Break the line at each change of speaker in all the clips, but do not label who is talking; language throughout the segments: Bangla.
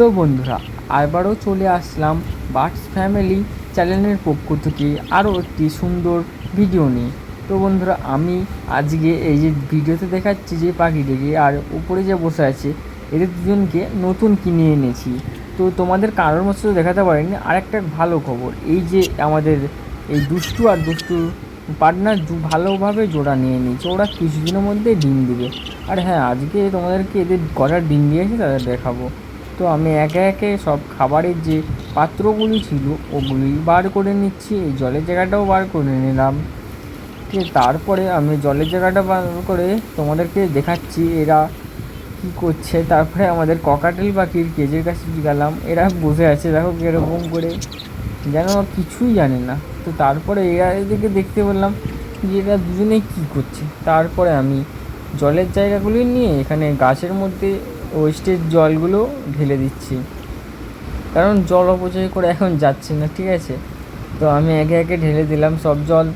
তো বন্ধুরা, আবারও চলে আসলাম বার্ডস ফ্যামিলি চ্যানেলের পক্ষ থেকে আরও একটি সুন্দর ভিডিও নিয়ে। তো বন্ধুরা, আমি আজকে এই যে ভিডিওতে দেখাচ্ছি যে পাখিটিকে, আর উপরে যে বসে আছে, এদের দুজনকে নতুন কিনে এনেছি। তো তোমাদের কারোর মতো দেখাতে পারিনি আর একটা ভালো খবর, এই যে আমাদের এই দুষ্টু আর দুষ্টু পার্টনার ভালোভাবে জোড়া নিয়ে নিয়েছে, ওরা কিছুদিনের মধ্যে ডিম দিবে। আর হ্যাঁ আজকে তোমাদেরকে এদের কটা ডিম দিয়েছে, তাদের দেখাবো। তো আমি একে একে সব খাবারের যে পাত্রগুলি ছিল, ওগুলি বার করে নিচ্ছি। এই জলের জায়গাটাও বার করে নিলাম। তারপরে আমি জলের জায়গাটা বার করে তোমাদেরকে দেখাচ্ছি, এরা কি করছে। তারপরে আমাদের ককাটেল পাখির কেজের কাছে গেলাম। এরা বসে আছে, দেখো কীরকম করে। যেন কিছুই জানে না। তো তারপরে এরা এদিকে দেখতে পেলাম যে এরা দুজনেই কী করছে। তারপরে আমি জলের জায়গাগুলি নিয়ে এখানে গাছের মধ্যে ওয়েস্টের জলগুলো ঢেলে দিচ্ছি। কারণ জল অপচয় করে এখন যাচ্ছে না, ঠিক আছে? তো আমি একে একে ঢেলে দিলাম সব জল।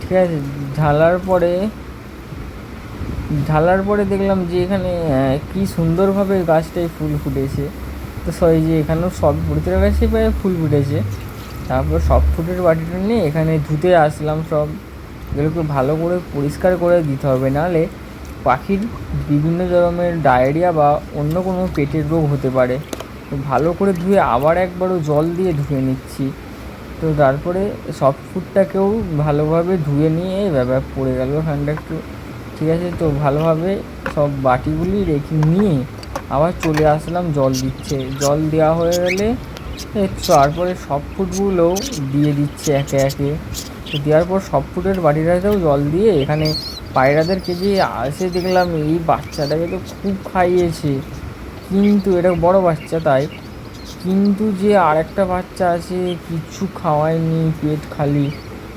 ঠিক আছে? ঢালার পরে ঢালার পরে দেখলাম যে এখানে কি সুন্দরভাবে গাছটায় ফুল ফুটেছে। তো এই যে এখানেও সব প্রতিটা গাছে প্রায় ফুল ফুটেছে। তারপর সব ফুটের বাটিটা নিয়ে এখানে ধুতে আসলাম সব। এগুলোকে ভালো করে পরিষ্কার করে দিতে হবে, নাহলে পাখির বিভিন্ন ধরনের ডায়রিয়া বা অন্য কোনো পেটের রোগ হতে পারে। তো ভালো করে ধুয়ে আবার একবারও জল দিয়ে ধুয়ে নিচ্ছি। তো তারপরে সব ফুডটাকেও ভালোভাবে ধুয়ে নিয়ে ব্যাপার পড়ে গেল ওখানটা একটু। ঠিক আছে, তো ভালোভাবে সব বাটিগুলি রেখে নিয়ে আবার চলে আসলাম জল দিচ্ছে। জল দেওয়া হয়ে গেলে তারপরে সব ফুডগুলোও দিয়ে দিচ্ছে একে একে। তো দেওয়ার পর সব ফুটের বাটিটাতেও জল দিয়ে এখানে পায়রাদেরকে যে আসে দেখলাম এই বাচ্চাটাকে তো খুব খাইয়েছে। কিন্তু এটা বড় বাচ্চা তাই। কিন্তু যে আরেকটা বাচ্চা আছে কিচ্ছু খাওয়ায়নি, পেট খালি।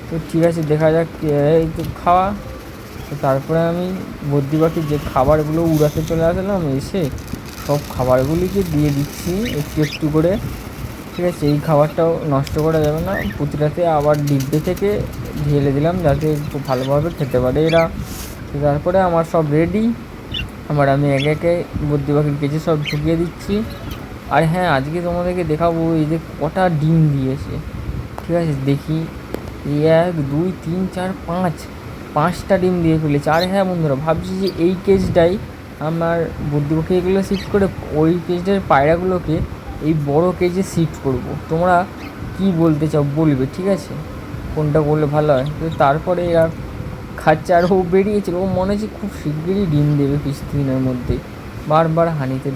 তো ঠিক আছে, দেখা যাক খাওয়া। তো তারপরে আমি বদ্যি পাখির যে খাবারগুলো উড়াতে চলে আসলাম, এসে সব খাবারগুলিকে দিয়ে দিচ্ছি একটু একটু করে। ঠিক আছে, এই খাবারটাও নষ্ট করা যাবে না। প্রতিটাতে আবার ডিব্বে থেকে ঢেলে দিলাম যাতে খুব ভালোভাবে খেতে পারে এরা। তারপরে আমার সব রেডি আবার আমি একে একে বুদ্ধি পাখির কেজি সব ঢুকিয়ে দিচ্ছি। আর হ্যাঁ আজকে তোমাদেরকে দেখাবো এই যে কটা ডিম দিয়েছে। ঠিক আছে, দেখি। এক, দুই, তিন, চার, পাঁচ। পাঁচটা ডিম দিয়ে ফেলেছে। আর হ্যাঁ বন্ধুরা, ভাবছি যে এই কেজটাই আমার বুদ্ধি পাখি এগুলো শিফট করে ওই কেজটার পায়রাগুলোকে এই বড় কেজে শিফট করব। তোমরা কি বলতে চাও বলবে, ঠিক আছে? কোনটা করলে ভালো হয়? তো তারপরে আর খাচ্ছে আর ও বেরিয়েছিল ও মনে হচ্ছে খুব শিগগিরই ডিম দেবে কিছু দিনের মধ্যে। বারবার হানিতে